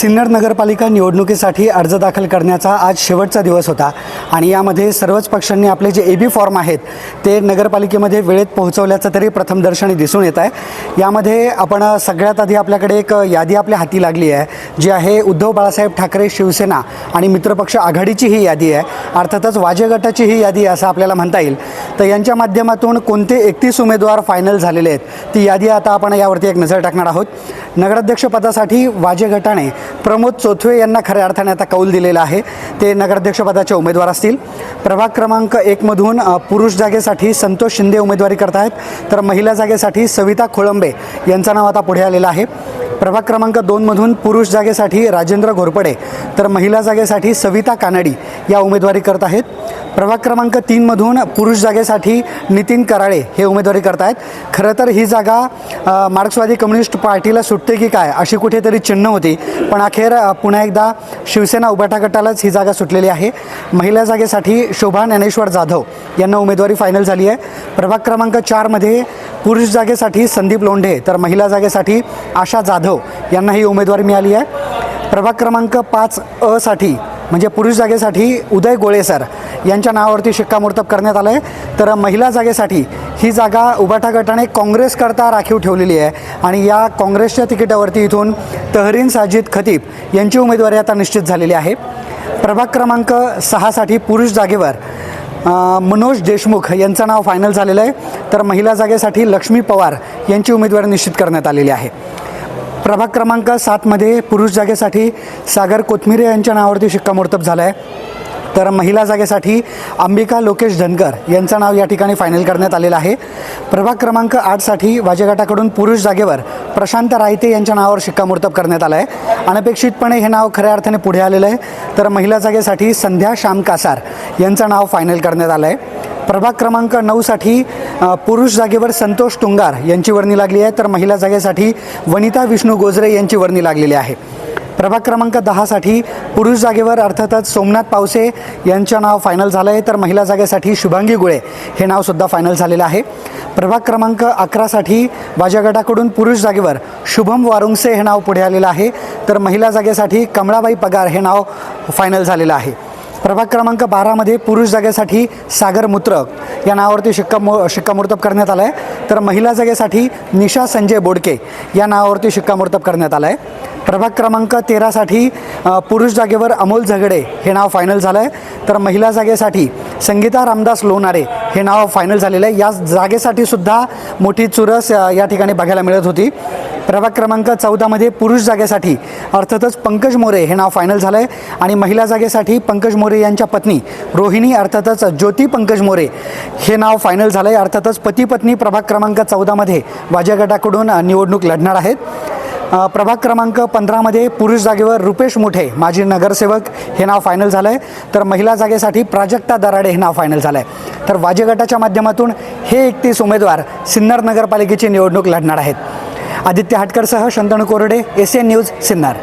सिन्नर नगरपालिका निवडणुकीसाठी अर्ज दाखल करण्याचा आज शेवटचा दिवस होता. आणि यामध्ये सर्वच पक्षांनी आपले जे ए बी फॉर्म आहेत ते नगरपालिकेमध्ये वेळेत पोहोचवल्याचं तरी प्रथमदर्शनी दिसून येत आहे. यामध्ये आपण सगळ्यात आधी आपल्याकडे एक यादी आपल्या हाती लागली आहे जी आहे उद्धव बाळासाहेब ठाकरे शिवसेना आणि मित्रपक्ष आघाडीची ही यादी आहे. अर्थातच वाजे गटाची ही यादी आहे असं आपल्याला म्हणता येईल. तर यांच्या माध्यमातून कोणते एकतीस उमेदवार फायनल झालेले आहेत ती यादी आता आपण यावरती एक नजर टाकणार आहोत. नगराध्यक्षपदासाठी वाजे गटाने प्रमोद चोथवे यांना खऱ्या अर्थाने आता कौल दिलेला आहे. ते नगराध्यक्षपदाचे उमेदवार असतील. प्रभाग क्रमांक एकमधून पुरुष जागेसाठी संतोष शिंदे उमेदवारी करत आहेत तर महिला जागेसाठी सविता खोळंबे यांचं नाव आता पुढे आलेलं आहे. प्रभाग क्रमांक दोनमधून पुरुष जागेसाठी राजेंद्र घोरपडे तर महिला जागेसाठी सविता कानडी या उमेदवारी करत आहेत. प्रभाग क्रमांक तीनमधून पुरुष जागेसाठी नितीन कराळे हे उमेदवारी करत आहेत. खरं तर ही जागा मार्क्सवादी कम्युनिस्ट पार्टीला सुटते की काय अशी कुठेतरी चिन्ह होती पण अखेर पुन्हा एकदा शिवसेना उभाटा गटालाच ही जागा सुटलेली आहे. महिला जागेसाठी शोभा ज्ञानेश्वर जाधव यांना उमेदवारी फायनल झाली आहे. प्रभाग क्रमांक चारमध्ये पुरुष जागेसाठी संदीप लोंढे तर महिला जागेसाठी आशा जाधव यांना ही उमेदवारी मिळाली आहे. प्रभाग क्रमांक पाच अ साठी म्हणजे पुरुष जागेसाठी उदय गोळे सर यांच्या नावावरती शिक्कामोर्तब करण्यात आलं आहे तर महिला जागेसाठी ही जागा उभाटा गटाने काँग्रेसकरता राखीव ठेवलेली आहे. आणि या काँग्रेसच्या तिकिटावरती इथून तहरीन साजिद खतीब यांची उमेदवारी आता निश्चित झालेली आहे. प्रभाग क्रमांक सहासाठी पुरुष जागेवर मनोज देशमुख यांचं नाव फायनल झालेलं आहे. तर महिला जागेसाठी लक्ष्मी पवार यांची उमेदवारी निश्चित करण्यात आलेली आहे. प्रभाग क्रमांक सातमध्ये पुरुष जागेसाठी सागर कोथमिरे यांच्या नावावरती शिक्कामोर्तब झालं आहे तर महिला जागेसाठी अंबिका लोकेश धनकर यांचं नाव या ठिकाणी फायनल करण्यात आलेलं आहे. प्रभाग क्रमांक आठसाठी वाजेघाटाकडून पुरुष जागेवर प्रशांत रायते यांच्या नावावर शिक्कामोर्तब करण्यात आलं आहे अनपेक्षितपणे हे नाव खऱ्या अर्थाने पुढे आलेलं आहे. तर महिला जागेसाठी संध्या श्याम कासार यांचं नाव फायनल करण्यात आलं आहे प्रभाग क्रमांक नऊसाठी पुरुष जागेवर संतोष तुंगार यांची वर्णी लागली आहे तर महिला जागेसाठी वनिता विष्णू गोजरे यांची वर्णी लागलेली आहे. प्रभाग क्रमांक दहासाठी पुरुष जागेवर अर्थातच सोमनाथ पावसे यांचं नाव फायनल झालं आहे तर महिला जागेसाठी शुभांगी गुळे हे नावसुद्धा फायनल झालेलं आहे. प्रभाग क्रमांक अकरासाठी माझ्या गटाकडून पुरुष जागेवर शुभम वारुंगसे हे नाव पुढे आलेलं आहे तर महिला जागेसाठी कमळाबाई पगार हे नाव फायनल झालेलं आहे. प्रभाग क्रमांक बारामध्ये पुरुष जागेसाठी सागर मुत्रक या नावावरती शिक्कामो शिक्कामोर्तब करण्यात आलं आहे तर महिला जागेसाठी निशा संजय बोडके या नावावरती शिक्कामोर्तब करण्यात आलं आहे प्रभाग क्रमांक तेरासाठी पुरुष जागेवर अमोल झगडे हे नाव फायनल झालं आहे तर महिला जागेसाठी संगीता रामदास लोणारे हे नाव फायनल झालेलं आहे. या जागेसाठी सुद्धा मोठी चुरस या ठिकाणी बघायला मिळत होती. प्रभाग क्रमांक चौदामध्ये पुरुष जागेसाठी अर्थातच पंकज मोरे हे नाव फायनल झालं आहे आणि महिला जागेसाठी पंकज मोरे यांच्या पत्नी रोहिणी अर्थातच ज्योती पंकज मोरे हे नाव फायनल झालं आहे अर्थातच पती पत्नी प्रभाग क्रमांक चौदामध्ये वाजगटाकडून निवडणूक लढणार आहेत. प्रभाग क्रमांक पंधरामध्ये पुरुष जागेवर रुपेश मुठे माजी नगरसेवक हे नाव फायनल झालं आहे तर महिला जागेसाठी प्राजक्ता दराडे हे नाव फायनल झालं आहे तर वाजे गटाच्या माध्यमातून हे एकतीस उमेदवार सिन्नर नगरपालिकेची निवडणूक लढणार आहेत. आदित्य हाटकरसह शंतनू कोरडे एस एन न्यूज सिन्नर.